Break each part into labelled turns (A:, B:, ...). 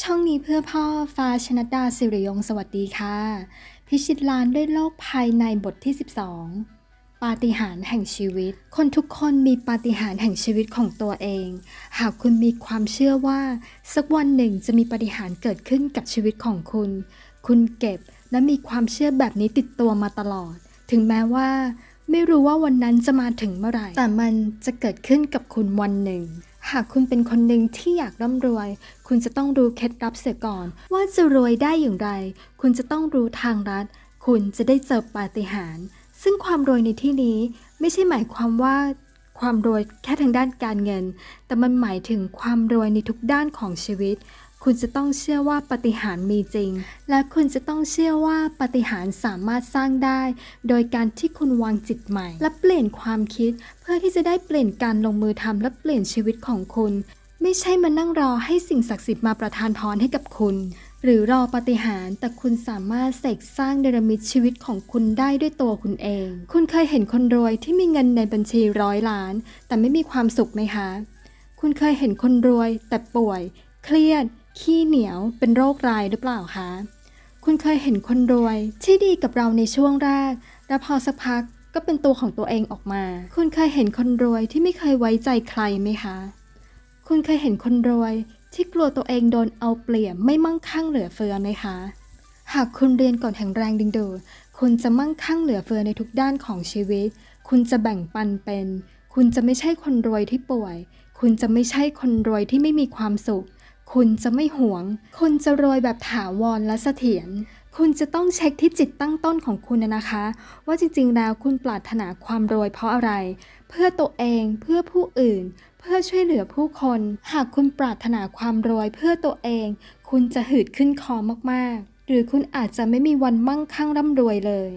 A: ช่องนี้เพื่อพ่อฟ้าชนดดาสิริยงสวัสดีค่ะ พิชิตล้านด้วยโลกภายในบทที่ 12 ปาฏิหาริย์แห่งชีวิต คนทุกคนมีปาฏิหาริย์แห่งชีวิตของตัวเอง หากคุณมีความเชื่อว่า สักวันหนึ่งจะมีปาฏิหาริย์เกิดขึ้นกับชีวิตของคุณ คุณเก็บและมีความเชื่อแบบนี้ติดตัวมาตลอด ถึงแม้ว่า ไม่รู้ว่าวันนั้นจะมาถึงเมื่อไหร่ แต่มันจะเกิดขึ้นกับคุณวันหนึ่ง หากคุณเป็นคนหนึ่งที่อยากร่ำรวย คุณจะต้องรู้เคล็ดลับเสียก่อน ว่าจะรวยได้อย่างไร คุณจะต้องรู้ทางรัฐ คุณจะได้เจอปาฏิหาริย์ซึ่งความรวยในที่นี้ไม่ใช่หมายความว่าความรวยแค่ทางด้านการเงิน แต่มันหมายถึงความรวยในทุกด้านของชีวิต คุณจะต้องเชื่อว่าปฏิหารมีจริง และคุณจะต้องเชื่อว่าปฏิหารสามารถสร้างได้ โดยการที่คุณวางจิตใหม่ และเปลี่ยนความคิด เพื่อที่จะได้เปลี่ยนการลงมือทำและเปลี่ยนชีวิตของคุณ ไม่ใช่มานั่งรอให้สิ่งศักดิ์สิทธิ์มาประทานพรให้กับคุณ หรือรอปฏิหารแต่คุณสามารถเสกสร้างเดรมิตชีวิตของคุณได้ด้วยตัวคุณเอง คุณเคยเห็นคนรวยที่มีเงินในบัญชีร้อยล้าน แต่ไม่มีความสุขไหมคะ คุณเคยเห็นคนรวยแต่ป่วย เครียด ขี้เหนียวเป็นโรคร้ายหรือเปล่าคะ คุณเคยเห็นคนรวยที่ดีกับเราในช่วงแรก แล้วพอสักพักก็เป็นตัวของตัวเองออกมา คุณเคยเห็นคนรวยที่ไม่เคยไว้ใจใครไหมคะ คุณเคยเห็นคนรวยที่กลัวตัวเองโดนเอาเปรียบไม่มั่งคั่งเหลือเฟือไหมคะ หากคุณเรียนก่อนแห่งแรงดึงดูด คุณจะมั่งคั่งเหลือเฟือในทุกด้านของชีวิต คุณจะแบ่งปันเป็น คุณจะไม่ใช่คนรวยที่ป่วย คุณจะไม่ใช่คนรวยที่ไม่มีความสุข คุณจะไม่หวง คุณจะรวยแบบถาวรและเสถียร คุณจะต้องเช็คที่จิตตั้งต้นของคุณนะคะ ว่าจริงๆ แล้วคุณปรารถนาความรวยเพราะอะไร เพื่อตัวเอง เพื่อผู้อื่น เพื่อช่วยเหลือผู้คน หากคุณปรารถนาความรวยเพื่อตัวเอง คุณจะหืดขึ้นคอมากๆ หรือคุณอาจจะไม่มีวันมั่งคั่งร่ำรวยเลย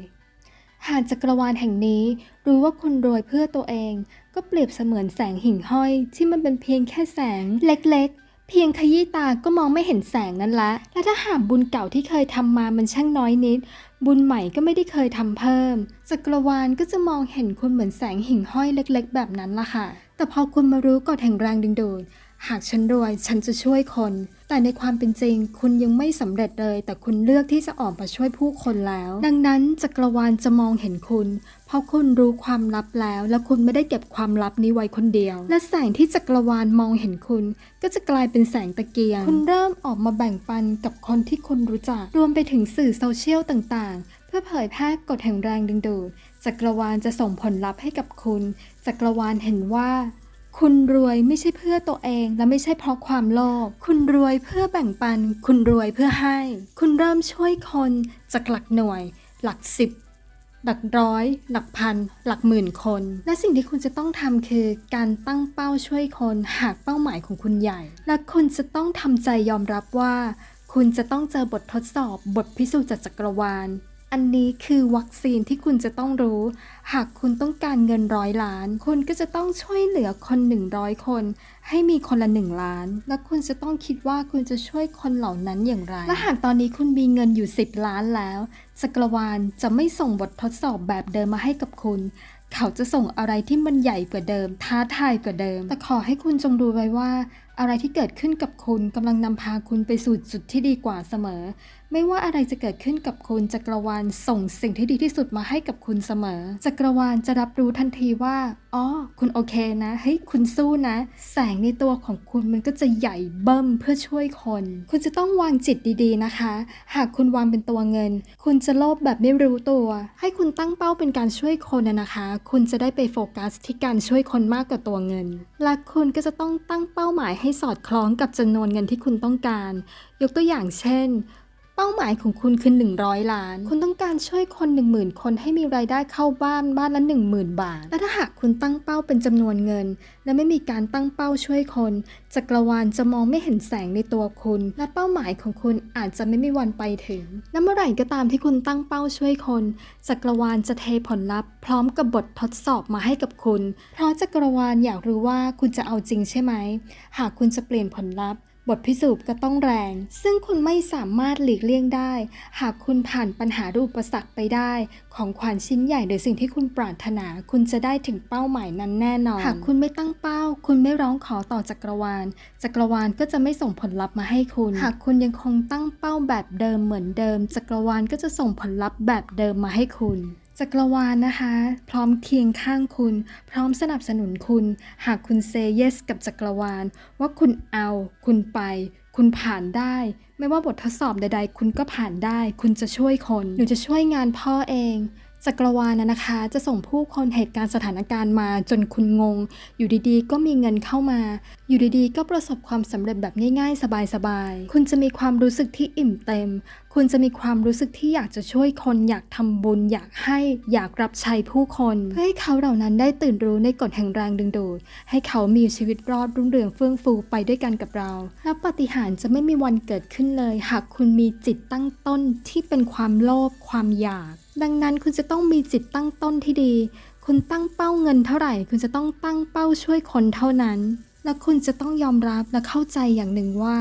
A: หากจักรวาลแห่งนี้รู้ว่าคุณรวยเพื่อตัวเอง ก็เปรียบเสมือนแสงหิ่งห้อย ที่มันเป็นเพียงแค่แสงเล็กๆ เพียงขยี้ตาก็มองไม่เห็นแสงนั้นละ และถ้าหากบุญเก่าที่เคยทำมามันช่างน้อยนิด บุญใหม่ก็ไม่ได้เคยทำเพิ่ม จักรวาลก็จะมองเห็นคุณเหมือนแสงหิ่งห้อยเล็ก ๆ แบบนั้นละค่ะ แต่พอคุณมารู้กฎแห่งแรงดึงดูด หากฉันรวยฉันจะช่วยคน แต่ในความเป็นจริง คุณยังไม่สำเร็จเลย แต่คุณเลือกที่จะออกมาช่วยผู้คนแล้ว ดังนั้นจักรวาลจะมองเห็นคุณ เพราะคุณรู้ความลับแล้ว และคุณไม่ได้เก็บความลับนี้ไว้คนเดียว และแสงที่จักรวาลมองเห็นคุณ ก็จะกลายเป็นแสงตะเกียง คุณเริ่มออกมาแบ่งปันกับคนที่คุณรู้จัก รวมไปถึงสื่อโซเชียลต่างๆ เพื่อเผยแพร่กฎแห่งแรงดึงดูดจักรวาลจะส่งผลลัพธ์ให้กับคุณ จักรวาลเห็นว่า คุณรวยไม่ใช่เพื่อตัวเองและไม่ใช่เพราะความโลภ คุณรวยเพื่อแบ่งปัน คุณรวยเพื่อให้ คุณเริ่มช่วยคนจากหลักหน่วย หลักสิบ หลักร้อย หลักพัน หลักหมื่นคน และสิ่งที่คุณจะต้องทำคือ การตั้งเป้าช่วยคนหากเป้าหมายของคุณใหญ่ และคุณจะต้องทำใจยอมรับว่า คุณจะต้องเจอบททดสอบบทพิสูจน์จากจักรวาล อันนี้คือวัคซีนที่คุณจะต้องรู้ หากคุณต้องการเงินร้อยล้าน คุณก็จะต้องช่วยเหลือคน 100 คน ให้มีคนละ 1 ล้าน และคุณจะต้องคิดว่าคุณจะช่วยคนเหล่านั้นอย่างไร และหากตอนนี้คุณมีเงินอยู่ 10 ล้านแล้วจักรวาลจะไม่ส่งบททดสอบแบบเดิมมาให้กับคุณเขาจะส่งอะไรที่มันใหญ่กว่าเดิม ท้าทายกว่าเดิม แต่ขอให้คุณจงรู้ไว้ว่า อะไรที่เกิดขึ้นกับคุณกำลังนำพาคุณไปสู่จุดที่ดีกว่าเสมอ ไม่ว่าอะไรจะเกิดขึ้นกับคุณจักรวาลส่งสิ่งที่ดีที่สุดมาให้กับคุณเสมอ จักรวาลจะรับรู้ทันทีว่าอ๋อคุณโอเคนะเฮ้ยคุณสู้นะ แสงในตัวของคุณมันก็จะใหญ่เบิ้มเพื่อช่วยคน คุณจะต้องวางจิตดีๆนะคะ หากคุณวางเป็นตัวเงิน คุณจะโลภแบบไม่รู้ตัว ให้คุณตั้งเป้าเป็นการช่วยคนนะนะคะ คุณจะได้ไปโฟกัสที่การช่วยคนมากกว่าตัวเงินและคุณก็จะต้องตั้งเป้าหมายใให้สอดคล้องกับจำนวนเงินที่คุณต้องการ ยกตัวอย่างเช่น เป้าหมายของคุณคือ 100 ล้าน คุณต้องการช่วยคน 10,000 คนให้มีรายได้เข้าบ้านบ้านละ 10,000 บาท และถ้าหากคุณตั้งเป้าเป็นจำนวนเงิน และไม่มีการตั้งเป้าช่วยคน จักรวาลจะมองไม่เห็นแสงในตัวคุณ และเป้าหมายของคุณอาจจะไม่มีวันไปถึง และเมื่อไหร่ก็ตามที่คุณตั้งเป้าช่วยคน จักรวาลจะเทผลลัพธ์ พร้อมกับบททดสอบมาให้กับคุณ เพราะจักรวาลอยากรู้ว่าคุณจะเอาจริงใช่ไหม หากคุณจะเปลี่ยนผลลัพธ์ บทพิสูจน์ก็ต้องแรง ซึ่งคุณไม่สามารถหลีกเลี่ยงได้ หากคุณผ่านปัญหารืออุปสรรคไปได้ ของขวัญชิ้นใหญ่หรือสิ่งที่คุณปรารถนา คุณจะได้ถึงเป้าหมายนั้นแน่นอน หากคุณไม่ตั้งเป้า คุณไม่ร้องขอต่อจักรวาล จักรวาลก็จะไม่ส่งผลลัพธ์มาให้คุณ หากคุณยังคงตั้งเป้าแบบเดิมเหมือนเดิม จักรวาลก็จะส่งผลลัพธ์แบบเดิมมาให้คุณ จักรวาลนะคะ พร้อมเคียงข้างคุณ พร้อมสนับสนุนคุณ หากคุณเซเยสกับจักรวาล ว่าคุณเอา คุณไป คุณผ่านได้ ไม่ว่าบททดสอบใด ๆ คุณก็ผ่านได้ คุณจะช่วยคน หนูจะช่วยงานพ่อเอง จักรวาลนะนะคะ จะส่งผู้คนเหตุการณ์สถานการณ์มาจนคุณงง อยู่ดีๆ ก็มีเงินเข้ามา อยู่ดีๆ ก็ประสบความสำเร็จแบบง่าย ๆ สบายๆ คุณจะมีความรู้สึกที่อิ่มเต็ม คุณจะมีความรู้สึกที่อยากจะช่วยคน อยากทำบุญ อยากให้อยากรับใช้ผู้คนเพื่อให้เขาเหล่านั้นได้ตื่นรู้ในกฎแห่งแรงดึงดูดให้เขามีชีวิตรอดรุ่งเรืองเฟื่องฟูไปด้วยกันกับเราและปฏิหารจะไม่มีวันเกิดขึ้นเลย หากคุณมีจิตตั้งต้นที่เป็นความโลภความอยาก ดังนั้นคุณจะต้องมีจิตตั้งต้นที่ดี คุณตั้งเป้าเงินเท่าไหร่ คุณจะต้องตั้งเป้าช่วยคนเท่านั้น และคุณจะต้องยอมรับและเข้าใจอย่างหนึ่งว่า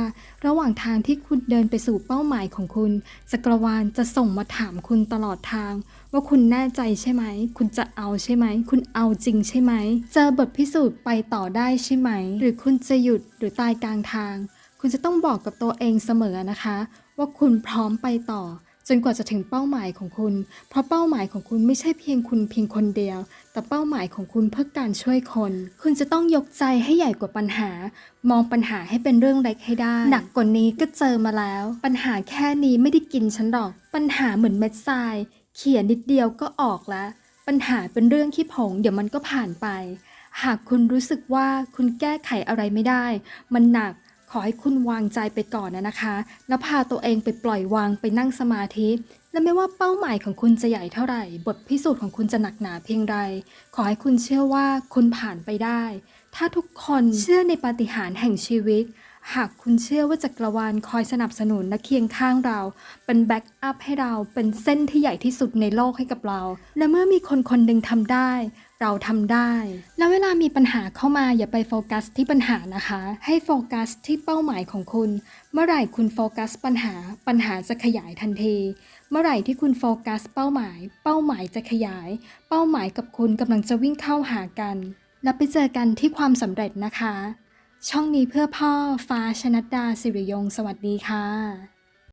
A: ระหว่างทางที่คุณเดินไปสู่เป้าหมายของคุณ จักรวาลจะส่งมาถามคุณตลอดทาง ว่าคุณแน่ใจใช่ไหม คุณจะเอาใช่ไหม คุณเอาจริงใช่ไหม เจอบทพิสูจน์ไปต่อได้ใช่ไหม หรือคุณจะหยุดหรือตายกลางทาง คุณจะต้องบอกกับตัวเองเสมอนะคะ ว่าคุณพร้อมไปต่อ จนกว่าจะถึงเป้าหมายของคุณ เพราะเป้าหมายของคุณไม่ใช่เพียงคุณเพียงคนเดียว แต่เป้าหมายของคุณเพื่อการช่วยคน คุณจะต้องยกใจให้ใหญ่กว่าปัญหา มองปัญหาให้เป็นเรื่องเล็กให้ได้ หนักกว่านี้ก็เจอมาแล้ว ปัญหาแค่นี้ไม่ได้กินฉันหรอก ปัญหาเหมือนเม็ดทราย เขียนนิดเดียวก็ออกแล้ว ปัญหาเป็นเรื่องขี้ผง เดี๋ยวมันก็ผ่านไป หากคุณรู้สึกว่าคุณแก้ไขอะไรไม่ได้ มันหนัก อให้คุณวางใจไปก่อนนะนะคะ แล้วพาตัวเองไปปล่อยวางไปนั่งสมาธิ และไม่ว่าเป้าหมายของคุณจะใหญ่เท่าไหร่ บทพิสูจน์ของคุณจะหนักหนาเพียงใด ขอให้คุณเชื่อว่าคุณผ่านไปได้ ถ้าทุกคนเชื่อในปาฏิหาริย์แห่งชีวิต หากคุณเชื่อว่าจักรวาลคอยสนับสนุนและเคียงข้างเรา เป็นแบ็กอัพให้เราเป็นเส้นที่ใหญ่ที่สุดในโลกให้กับเรา และเมื่อมีคนคนหนึ่งทำได้ เราทำได้ แล้วเวลามีปัญหาเข้ามาอย่าไปโฟกัสที่ปัญหานะคะ ให้โฟกัสที่เป้าหมายของคุณ เมื่อไหร่คุณโฟกัสปัญหา ปัญหาจะขยายทันที เมื่อไหร่ที่คุณโฟกัสเป้าหมาย เป้าหมายจะขยาย เป้าหมายกับคุณกำลังจะวิ่งเข้าหากัน แล้วไปเจอกันที่ความสำเร็จนะคะ ช่องนี้เพื่อพ่อฟ้าชนัดดาสิริยง สวัสดีค่ะ